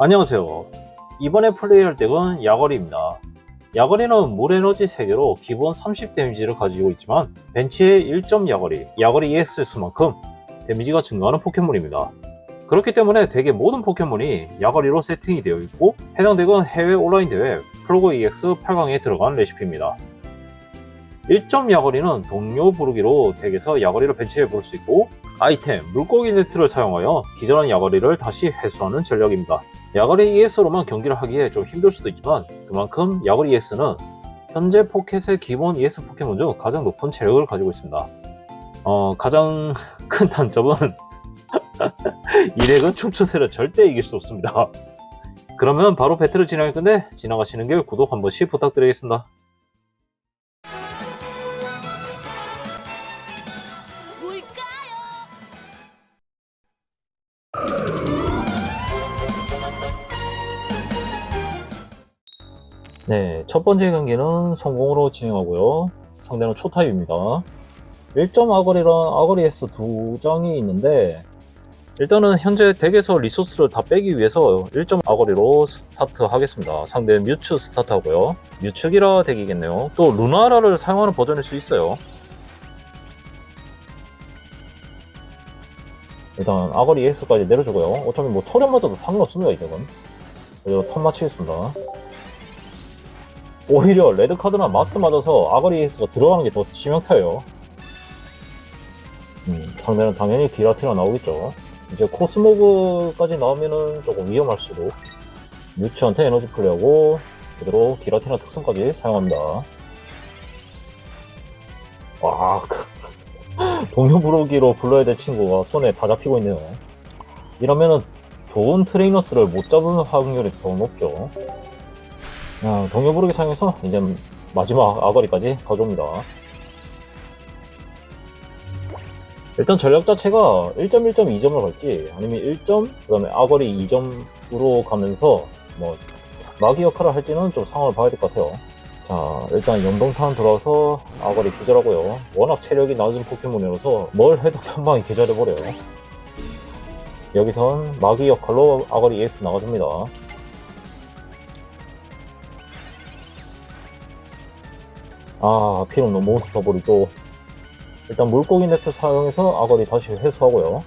안녕하세요. 이번에 플레이할 덱은 야거리입니다. 야거리는 물에너지 3개로 기본 30 데미지를 가지고 있지만 벤치에 1점 야거리, 야거리 EX일 수만큼 데미지가 증가하는 포켓몬입니다. 그렇기 때문에 덱의 모든 포켓몬이 야거리로 세팅이 되어 있고 해당 덱은 해외 온라인 대회 프로고 EX 8강에 들어간 레시피입니다. 1점 야거리는 동료 부르기로 덱에서 야거리를 벤치해 볼 수 있고 아이템, 물고기 네트를 사용하여 기존한 야거리를 다시 회수하는 전략입니다. 야거리 ES로만 경기를 하기에 좀 힘들 수도 있지만 그만큼 야거리 ES는 현재 포켓의 기본 ES 포켓몬 중 가장 높은 체력을 가지고 있습니다. 어, 가장 큰 단점은 이 덱은 춤추세를 절대 이길 수 없습니다. 그러면 바로 배틀을 진행할 건데 지나가시는 길 구독 한 번씩 부탁드리겠습니다. 네, 첫 번째 경기는 성공으로 진행하고요. 상대는 초타입입니다. 1점 아거리랑 아거리 S 두 장이 있는데 일단은 현재 덱에서 리소스를 다 빼기 위해서 1점 아거리로 스타트 하겠습니다. 상대는 뮤츠 스타트 하고요. 뮤츠기라 덱이겠네요. 또 루나라를 사용하는 버전일 수 있어요. 일단 아거리 EX까지 내려주고요. 어차피 뭐 초련 맞아도 상관없습니다, 이 덱은. 그리고 턴 마치겠습니다. 오히려 레드카드나 마스 맞아서 아거리 EX가 들어가는 게 더 치명타예요. 음, 상대는 당연히 기라티가 나오겠죠. 이제 코스모그까지 나오면은 조금 위험할 수도. 뮤츠한테 에너지 플레이하고 그대로 기라티나 특성까지 사용합니다. 와, 그, 동료 부르기로 불러야 될 친구가 손에 다 잡히고 있네요. 이러면은 좋은 트레이너스를 못 잡을 확률이 더 높죠. 야, 동료 부르기 사용해서 이제 마지막 아거리까지 가져옵니다. 일단 전략 자체가 1점, 1점, 2점으로 갈지 아니면 1점, 그 다음에 아거리 2점으로 가면서 뭐 마기 역할을 할지는 좀 상황을 봐야 될 것 같아요. 자, 일단 연동탄 들어와서 아거리 기절하고요. 워낙 체력이 낮은 포켓몬이라서 뭘 해도 한 방에 기절해버려요. 여기선 마기 역할로 아거리 ES 나가줍니다. 아, 필요없는 몬스터 볼이 또 일단 물고기 네트 사용해서 아거리 다시 회수하고요.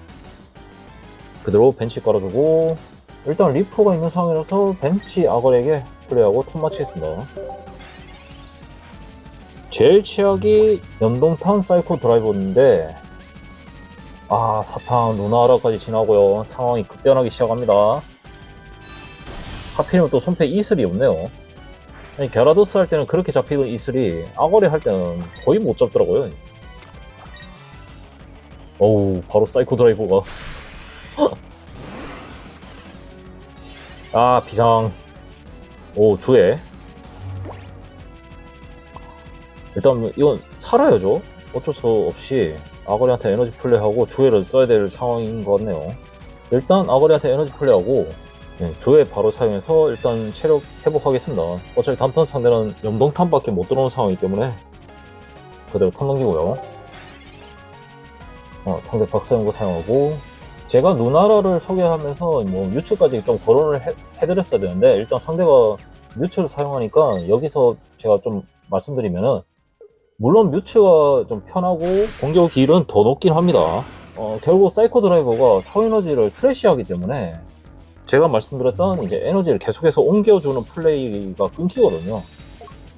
그대로 벤치 깔아주고 일단 리프가 있는 상황이라서 벤치 아거리에게 플레이하고 턴 마치겠습니다. 제일 최악이 연동탄 사이코 드라이버인데 아 사탕 누나라까지 지나고요. 상황이 급변하기 시작합니다. 하필이면 또 손패 이슬이 없네요. 아니, 갸라도스 할 때는 그렇게 잡히던 이슬이 아거리 할 때는 거의 못 잡더라고요. 어우, 바로 사이코 드라이버가. 아, 비상. 오, 주에. 일단, 이건 살아야죠. 어쩔 수 없이 아거리한테 에너지 플레이하고 주회를 써야 될 상황인 것 같네요. 일단 아거리한테 에너지 플레이하고 네, 조회 바로 사용해서 일단 체력 회복하겠습니다. 어차피 다음 턴 상대는 염동탄밖에 못 들어오는 상황이기 때문에 그대로 턴 넘기고요. 어, 상대 박사연구 사용하고 제가 누나라를 소개하면서 뭐 뮤츠까지 좀 거론을 해, 해드렸어야 되는데 일단 상대가 뮤츠를 사용하니까 여기서 제가 좀 말씀드리면은 물론 뮤츠가 좀 편하고 공격 딜은 더 높긴 합니다. 어, 결국 사이코 드라이버가 초에너지를 트래시하기 때문에 제가 말씀드렸던 이제 에너지를 계속해서 옮겨주는 플레이가 끊기거든요.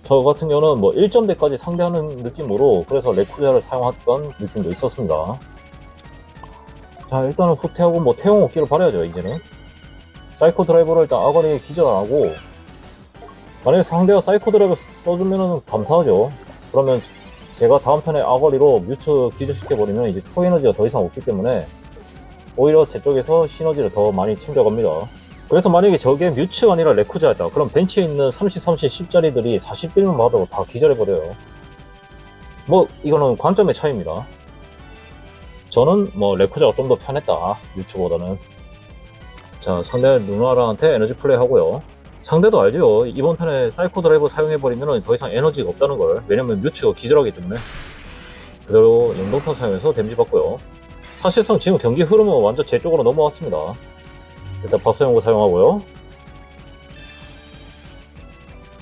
저 같은 경우는 뭐 1점대까지 상대하는 느낌으로 그래서 레쿠자를 사용했던 느낌도 있었습니다. 자 일단은 후퇴하고 뭐 태용 없기를 바라야죠 이제는. 사이코 드라이버를 일단 아거리에 기절하고 만약에 상대가 사이코 드라이버 써주면은 감사하죠. 그러면 제가 다음 턴에 아거리로 뮤츠 기절시켜버리면 이제 초에너지가 더 이상 없기 때문에 오히려 제 쪽에서 시너지를 더 많이 챙겨갑니다. 그래서 만약에 저게 뮤츠가 아니라 레쿠자였다. 그럼 벤치에 있는 30, 30, 10짜리들이 40빌만 받아도 다 기절해버려요. 뭐, 이거는 관점의 차이입니다. 저는 뭐, 레쿠자가 좀 더 편했다. 뮤츠보다는. 자, 상대 누나라한테 에너지 플레이 하고요. 상대도 알죠. 이번 턴에 사이코 드라이버 사용해버리면 더 이상 에너지가 없다는 걸. 왜냐면 뮤츠가 기절하기 때문에. 그대로 연동탄 사용해서 데미지 받고요. 사실상 지금 경기 흐름은 완전 제 쪽으로 넘어왔습니다. 일단 박사용고 사용하고요.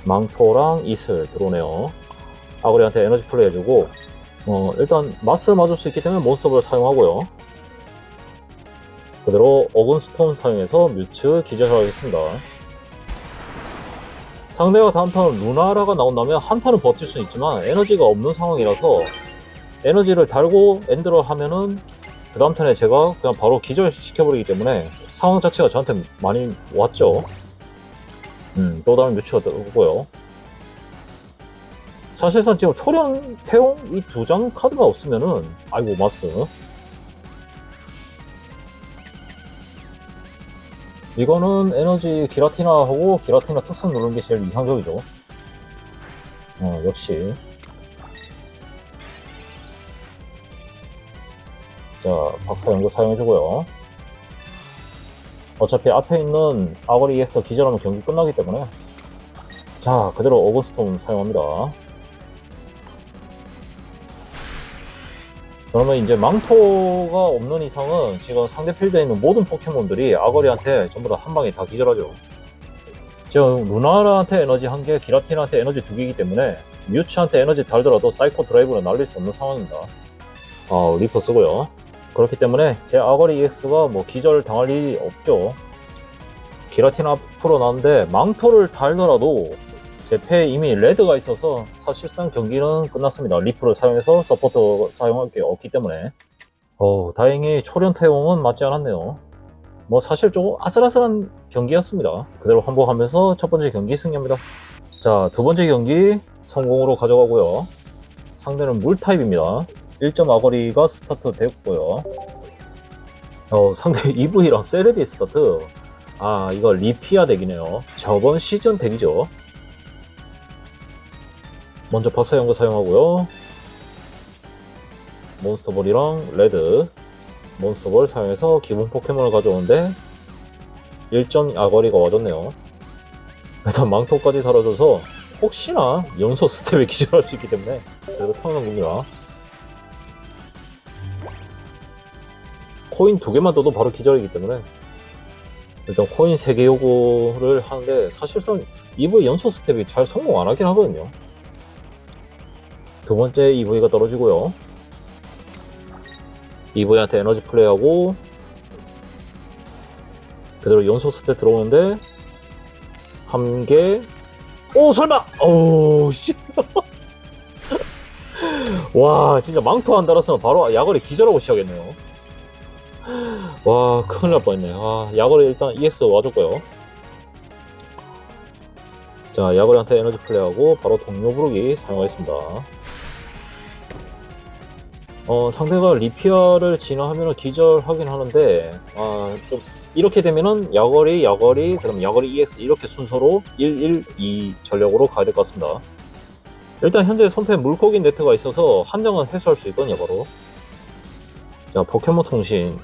망토랑 이슬 들어오네요. 아구리한테 에너지 플레이 해주고, 어, 일단 마스를 맞을 수 있기 때문에 몬스터볼을 사용하고요. 그대로 어근스톤 사용해서 뮤츠 기절하겠습니다. 상대가 다음 턴 루나라가 나온다면 한 턴은 버틸 수 있지만 에너지가 없는 상황이라서 에너지를 달고 엔드를 하면은 그 다음 턴에 제가 그냥 바로 기절시켜버리기 때문에 상황 자체가 저한테 많이 왔죠. 음, 또 다른 뮤츠가 들어오고요. 사실상 지금 초련, 태용 이 두 장 카드가 없으면은 아이고 마스 이거는 에너지 기라티나하고 기라티나 특성 누르는 게 제일 이상적이죠. 어, 역시. 자, 박사 연구 사용해주고요. 어차피 앞에 있는 아거리 EX 기절하면 경기 끝나기 때문에. 자, 그대로 오거스톰 사용합니다. 그러면 이제 망토가 없는 이상은 지금 상대 필드에 있는 모든 포켓몬들이 아거리한테 전부 다 한 방에 다 기절하죠. 지금 루나라한테 에너지 한 개, 기라틴한테 에너지 두 개이기 때문에 뮤츠한테 에너지 달더라도 사이코 드라이브를 날릴 수 없는 상황입니다. 아, 리퍼 쓰고요. 그렇기 때문에 제 아거리 EX가 뭐 기절 당할 일이 없죠. 기라틴 앞으로 나왔는데 망토를 달더라도 제 패에 이미 레드가 있어서 사실상 경기는 끝났습니다. 리프를 사용해서 서포터 사용할 게 없기 때문에. 어, 다행히 초련 태용은 맞지 않았네요. 뭐 사실 조금 아슬아슬한 경기였습니다. 그대로 환복하면서 첫 번째 경기 승리합니다. 자, 두 번째 경기 성공으로 가져가고요. 상대는 물 타입입니다. 1점 아거리가 스타트 됐고요. 어, 상대 EV랑 세레비 스타트. 아, 이거 리피아 덱이네요. 저번 시즌 덱이죠. 먼저 박사 연구 사용하고요. 몬스터볼이랑 레드 몬스터볼 사용해서 기본 포켓몬을 가져오는데 1점 아거리가 와줬네요. 일단 망토까지 달아줘서 혹시나 연소 스텝에 기절할 수 있기 때문에 그래도 타는 겁니 코인 두 개만 떠도 바로 기절이기 때문에 일단 코인 3개 요구를 하는데 사실상 EV 연소 스텝이 잘 성공 안 하긴 하거든요. 두 번째 EV가 떨어지고요. EV한테 에너지 플레이하고 그대로 연소 스텝 들어오는데 한 개. 오 설마. 오 씨. 와 진짜 망토 안 달았으면 바로 야거리 기절하고 시작했네요. 와 큰일 날 뻔했네. 아 야거리 일단 ES 와줬고요. 자 야거리한테 에너지 플레이하고 바로 동료 부르기 사용하겠습니다. 어, 상대가 리피아를 진화하면 기절하긴 하는데, 아, 좀, 이렇게 되면은 야거리, 야거리, 그럼 야거리 EX 이렇게 순서로 1, 1, 2 전략으로 가야 될 것 같습니다. 일단 현재 손패 물고기 네트가 있어서 한 장은 회수할 수 있거든요, 바로. 자, 포켓몬 통신.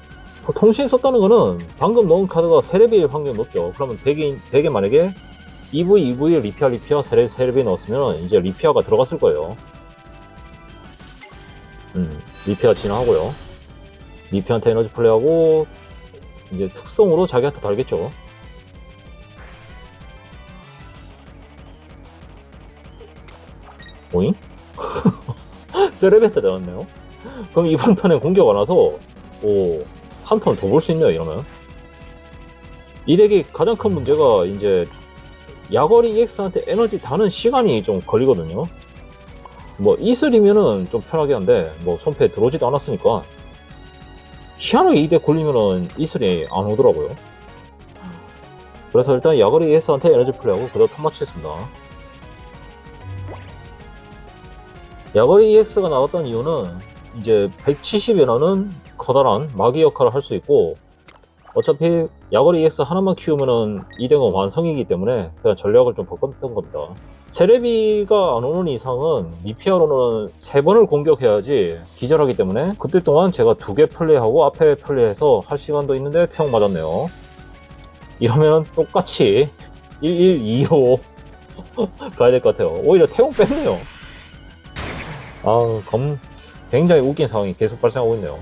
어, 통신 썼다는 거는 방금 넣은 카드가 세레비일 확률이 높죠. 그러면 대개, 대개 만약에 EV, EV, 리피아, 리피아, 세레, 세레비 넣었으면 이제 리피아가 들어갔을 거예요. 음, 리피아 진화하고요. 리피한테 에너지 플레이하고 이제 특성으로 자기한테 달겠죠. 오잉? 세레베트 나왔네요. 그럼 이번 턴에 공격 안 와서 오, 한턴더볼 수 있네요, 이러면. 이 덱이 가장 큰 문제가 이제 야거리 EX한테 에너지 다는 시간이 좀 걸리거든요. 뭐 이슬이면은 좀 편하게 한데 뭐 손패에 들어오지도 않았으니까 희한하게 이대 걸리면은 이슬이 안 오더라고요. 그래서 일단 야거리 ES한테 에너지 플레이하고 그대로 턴 마치겠습니다. 야거리 EX가 나왔던 이유는 이제 170에너는 커다란 마기 역할을 할 수 있고 어차피 야거리 EX 하나만 키우면은 이대가 완성이기 때문에 그냥 전략을 좀 바꿨던 겁니다. 세레비가 안 오는 이상은 미피아로는 세 번을 공격해야지 기절하기 때문에 그때 동안 제가 두 개 플레이하고 앞에 플레이해서 할 시간도 있는데 태용 맞았네요. 이러면 똑같이 1125 가야 될 것 같아요. 오히려 태용 뺐네요. 아, 검 굉장히 웃긴 상황이 계속 발생하고 있네요.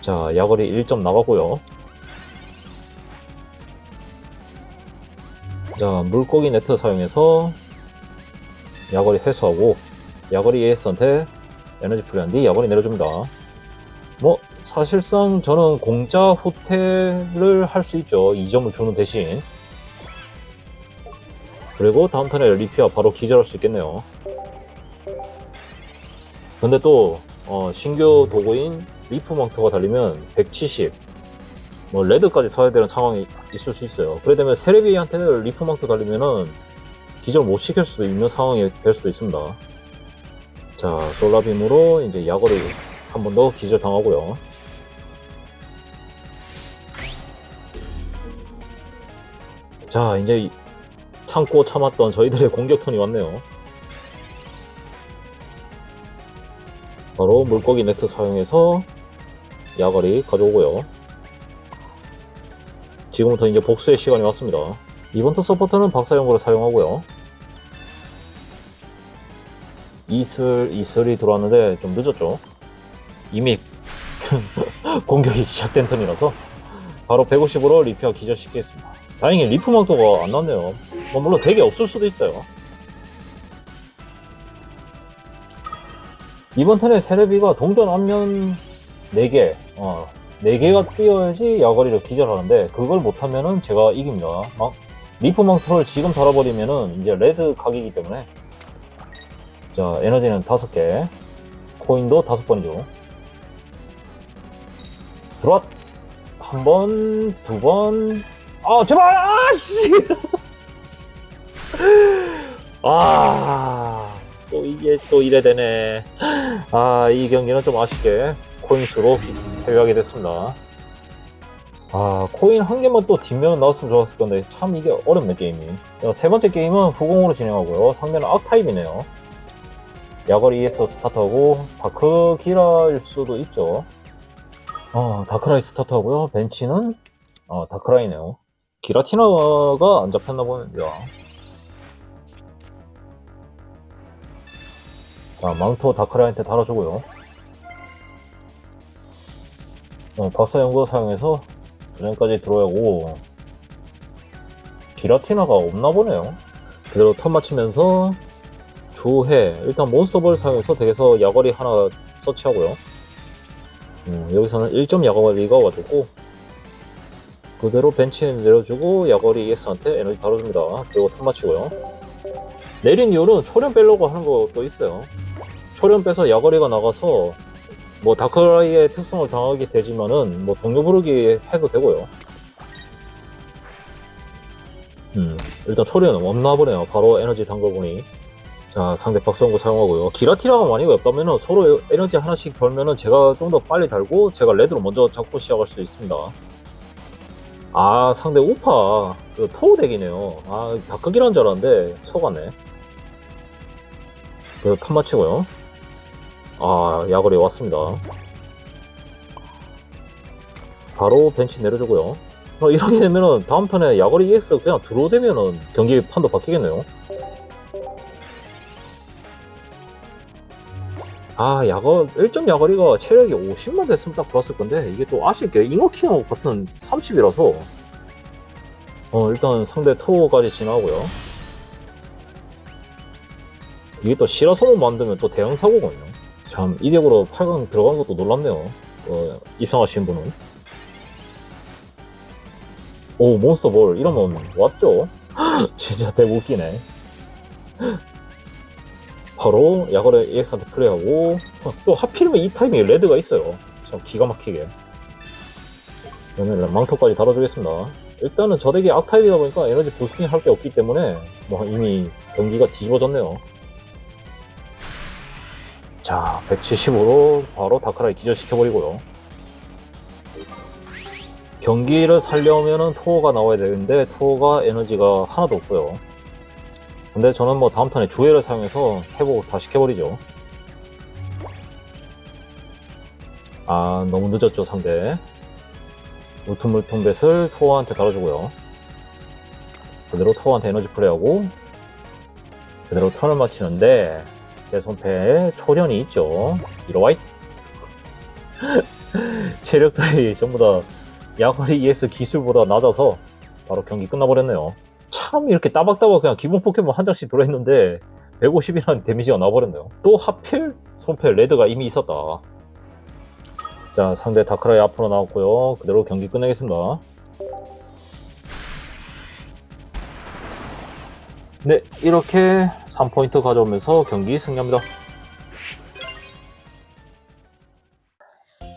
자, 야거리 1점 나가고요. 자, 물고기 네트 사용해서 야거리 회수하고 야거리 AS한테 에너지 플레이한 뒤 야거리 내려줍니다. 뭐 사실상 저는 공짜 호텔을 할 수 있죠. 2점을 주는 대신 그리고 다음 턴에 리피아 바로 기절할 수 있겠네요. 근데 또 어, 신규 도구인 리프 망토가 달리면 170, 뭐 레드까지 사야 되는 상황이 있을 수 있어요. 그래 되면 세레비한테는 리프 망토 달리면은 기절 못 시킬 수도 있는 상황이 될 수도 있습니다. 자, 솔라빔으로 이제 야거를 한 번 더 기절 당하고요. 자, 이제 이- 참고 참았던 저희들의 공격턴이 왔네요. 바로 물고기 네트 사용해서 야거리 가져오고요. 지금부터 이제 복수의 시간이 왔습니다. 이번 턴 서포터는 박사용구를 사용하고요. 이슬, 이슬이 들어왔는데 좀 늦었죠. 이미 공격이 시작된 턴이라서 바로 150으로 리피아 기절시키겠습니다. 다행히 리프 망토가 안 났네요. 뭐 물론 되게 없을 수도 있어요. 이번 턴에 세레비가 동전 앞면 4개, 어, 4개가 뛰어야지 야거리를 기절하는데 그걸 못하면은 제가 이깁니다. 막 리프 망토를 지금 달아버리면은 이제 레드 각이기 때문에 자 에너지는 5개 코인도 5번이죠. 들어왔! 한 번, 두 번, 아, 제발! 아, 씨! 아, 또 이게 또 이래 되네. 아, 이 경기는 좀 아쉽게 코인수로 패배하게 됐습니다. 아, 코인 한 개만 또 뒷면 나왔으면 좋았을 건데, 참 이게 어렵네, 게임이. 자, 세 번째 게임은 후공으로 진행하고요. 상대는 악타입이네요. 야거리 ES 스타트하고, 다크 기라일 수도 있죠. 어, 다크라이 스타트하고요. 벤치는, 어, 다크라이네요. 기라티나가 안 잡혔나 보네요. 자, 망토 다크라이한테 달아주고요. 어, 박사 연구 사용해서 도전까지 들어오고, 기라티나가 없나 보네요. 그대로 턴 맞추면서, 주해. 일단 몬스터볼 사용해서 덱에서 야거리 하나 서치하고요. 음, 여기서는 1점 야거리가 와줬고, 그대로 벤치에 내려주고 야거리 ES한테 에너지 다뤄줍니다. 그리고 턴 맞추고요. 내린 이유는 초련 빼려고 하는 것도 있어요. 초련 빼서 야거리가 나가서 뭐 다크라이의 특성을 당하게 되지만은 뭐 동료 부르기 해도 되고요. 음, 일단 초련은 없나 보네요. 바로 에너지 담궈보니. 자, 상대 박성구 사용하고요. 기라티라가 만약에 없다면은 서로 에너지 하나씩 벌면은 제가 좀 더 빨리 달고 제가 레드로 먼저 잡고 시작할 수 있습니다. 아, 상대 우파. 그 토우 덱이네요. 아, 다크기란 줄 알았는데, 속았네. 그, 턴 마치고요. 아, 야거리 왔습니다. 바로 벤치 내려주고요. 어, 이렇게 되면은, 다음 턴에 야거리 EX 그냥 들어오되면은 경기 판도 바뀌겠네요. 아, 야거, 1점 야거리가 체력이 50만 됐으면 딱 좋았을 건데, 이게 또 아쉽게 잉어킹하고 같은 30이라서, 어, 일단 상대 토어까지 지나고요. 이게 또 시라소모 만들면 또 대형 사고거든요. 참, 이 덱으로 8강 들어간 것도 놀랍네요. 어, 입상하신 분은. 오, 몬스터 볼. 이러면 왔죠? 진짜 되게 웃기네. 바로 야거를 EX한테 플레이하고 또 하필이면 이 타이밍에 레드가 있어요 참 기가 막히게 그러면 망토까지 달아주겠습니다 일단은 저 덱이 악타입이다 보니까 에너지 부스팅 할 게 없기 때문에 뭐 이미 경기가 뒤집어졌네요 자 175로 바로 다크라이 기절시켜버리고요 경기를 살려면은 토어가 나와야 되는데 토어가 에너지가 하나도 없고요 근데 저는 뭐 다음 턴에 주회를 사용해서 회복 다 시켜버리죠. 아, 너무 늦었죠, 상대. 울퉁물퉁뱃을 토어한테 달아주고요. 그대로 토어한테 에너지 플레이하고, 그대로 턴을 마치는데, 제 손패에 초련이 있죠. 이로와이 체력들이 전부 다 야거리 ES 기술보다 낮아서 바로 경기 끝나버렸네요. 참, 참 이렇게 따박따박 그냥 기본 포켓몬 한 장씩 들어있는데 150이라는 데미지가 나와버렸네요. 또 하필 손패 레드가 이미 있었다. 자 상대 다크라이 앞으로 나왔고요. 그대로 경기 끝내겠습니다. 네 이렇게 3포인트 가져오면서 경기 승리합니다.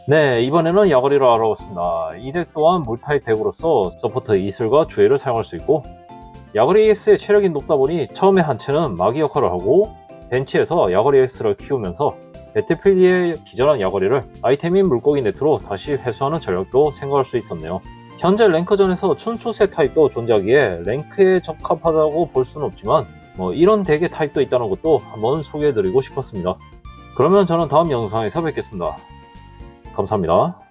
네, 이번에는 야거리를 알아봤습니다. 이 덱 또한 물타입 덱으로서 서포트 이슬과 주애를 사용할 수 있고 야거리 EX의 체력이 높다 보니 처음에 한 채는 마기 역할을 하고 벤치에서 야거리 X를 키우면서 배틀필드에 기절한 야거리를 아이템인 물고기 네트로 다시 회수하는 전략도 생각할 수 있었네요. 현재 랭크전에서 춘추세 타입도 존재하기에 랭크에 적합하다고 볼 수는 없지만 뭐 이런 덱의 타입도 있다는 것도 한번 소개해드리고 싶었습니다. 그러면 저는 다음 영상에서 뵙겠습니다. 감사합니다.